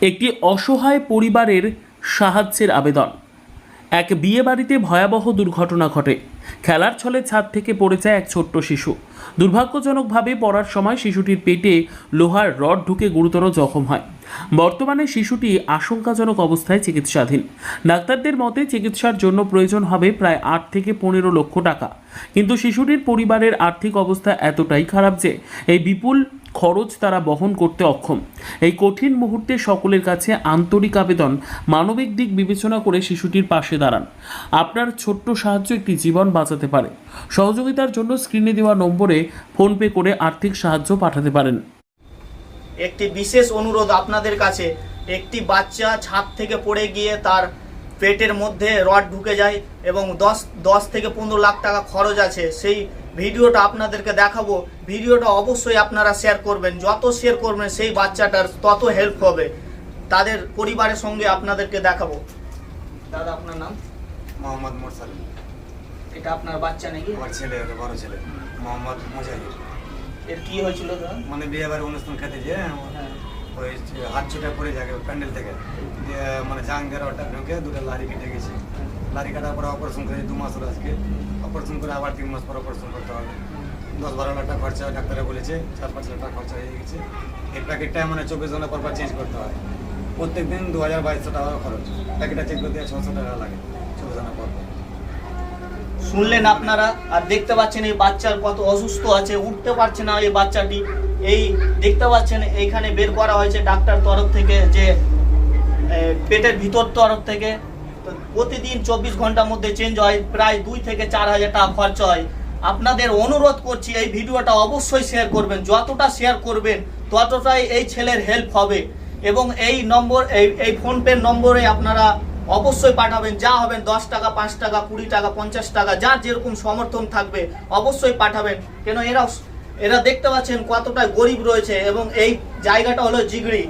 একটি অসহায় পরিবারের সাহায্যের আবেদন। এক বিয়ে বাড়িতে ভয়াবহ দুর্ঘটনা ঘটে। খেলার ছলে ছাদ থেকে পড়ে যায় এক ছোট্ট শিশু। দুর্ভাগ্যজনকভাবে পড়ার সময় শিশুটির পেটে লোহার রড ঢুকে গুরুতর জখম হয়। বর্তমানে শিশুটি আশঙ্কাজনক অবস্থায় চিকিৎসাধীন। ডাক্তারদের মতে চিকিৎসার জন্য প্রয়োজন হবে প্রায় আট থেকে পনেরো লক্ষ টাকা। কিন্তু শিশুটির পরিবারের আর্থিক অবস্থা এতটাই খারাপ যে এই বিপুল খরচ তারা বহন করতে অক্ষম। এই কঠিন মুহূর্তে সকলের কাছে আন্তরিক আবেদন, মানবিক দিক বিবেচনা করে শিশুটির পাশে দাঁড়ান। আপনার ছোট্ট সাহায্য একটি জীবন বাঁচাতে পারে। সহযোগিতার জন্য স্ক্রিনে দেওয়া নম্বরে ফোনপে করে আর্থিক সাহায্য পাঠাতে পারেন। একটি বিশেষ অনুরোধ আপনাদের কাছে, একটি বাচ্চা ছাদ থেকে পড়ে গিয়ে তার পেটের মধ্যে রড ঢুকে যায় এবং দশ দশ থেকে পনেরো লাখ টাকা খরচ আছে, সেই ভিডিওটা আপনাদেরকে দেখাবো। ভিডিওটা অবশ্যই আপনারা শেয়ার করবেন। যত শেয়ার করবেন সেই বাচ্চাটার তত হেল্প হবে। তাদের পরিবারের সঙ্গে আপনাদেরকে দেখাবো। দাদা আপনার নাম? মোহাম্মদ মোরসাল এটা আপনার বাচ্চা নাকি? আমার ছেলে বড় ছেলে। মোহাম্মদ মুজাহিদ এর কি হয়েছিল দাদা? মানে বিয়ে বাড়ি অনুষ্ঠান খেতে যে হ্যাঁ। ওই হাত ছুটে পড়ে যাবে প্যান্ডেল থেকে। মানে জাং দিয়ে ওটা ঢুকে দুটো লারি কেটে গেছে। লারি কাটার পরে অপারেশন করে দু মাস আজকে। অপারেশন করে আবার তিন মাস পর অপারেশন করতে হবে। দশ বারো লাখ টাকা খরচা ডাক্তারে বলেছে, চার পাঁচ লাখ টাকা খরচা হয়ে গেছে। এই প্যাকেটটা মানে চব্বিশ ঘণ্টা পর চেঞ্জ করতে হয়। প্রত্যেক দিন দু হাজার বাইশশো টাকা খরচ প্যাকেটটা চেঞ্জ করতে ছশো টাকা লাগে চব্বিশ ঘণ্টা পর শুনলেন আপনারা? আর দেখতে পাচ্ছেন এই বাচ্চার কত অসুস্থ আছে, উঠতে পারছে না এই বাচ্চাটি। এই দেখতে পাচ্ছেন, এইখানে বের করা হয়েছে ডাক্তার তরফ থেকে, যে পেটের ভিতর তরফ থেকে। প্রতিদিন চব্বিশ ঘণ্টার মধ্যে চেঞ্জ হয়, প্রায় দুই থেকে চার হাজার টাকা খরচা হয়। আপনাদের অনুরোধ করছি এই ভিডিওটা অবশ্যই শেয়ার করবেন। যতটা শেয়ার করবেন, ততটাই এই ছেলের হেল্প হবে। এবং এই নম্বর, এই এই ফোনপের নম্বরে আপনারা অবশ্যই পাঠাবেন। যা হবেন দশ টাকা, পাঁচ টাকা, কুড়ি টাকা, পঞ্চাশ টাকা, যার যেরকম সমর্থন থাকবে অবশ্যই পাঠাবেন। কেন এরা এরা দেখতে পাচ্ছেন কতটা গরিব রয়েছে এবং এই জায়গাটা হলো জিগড়ি।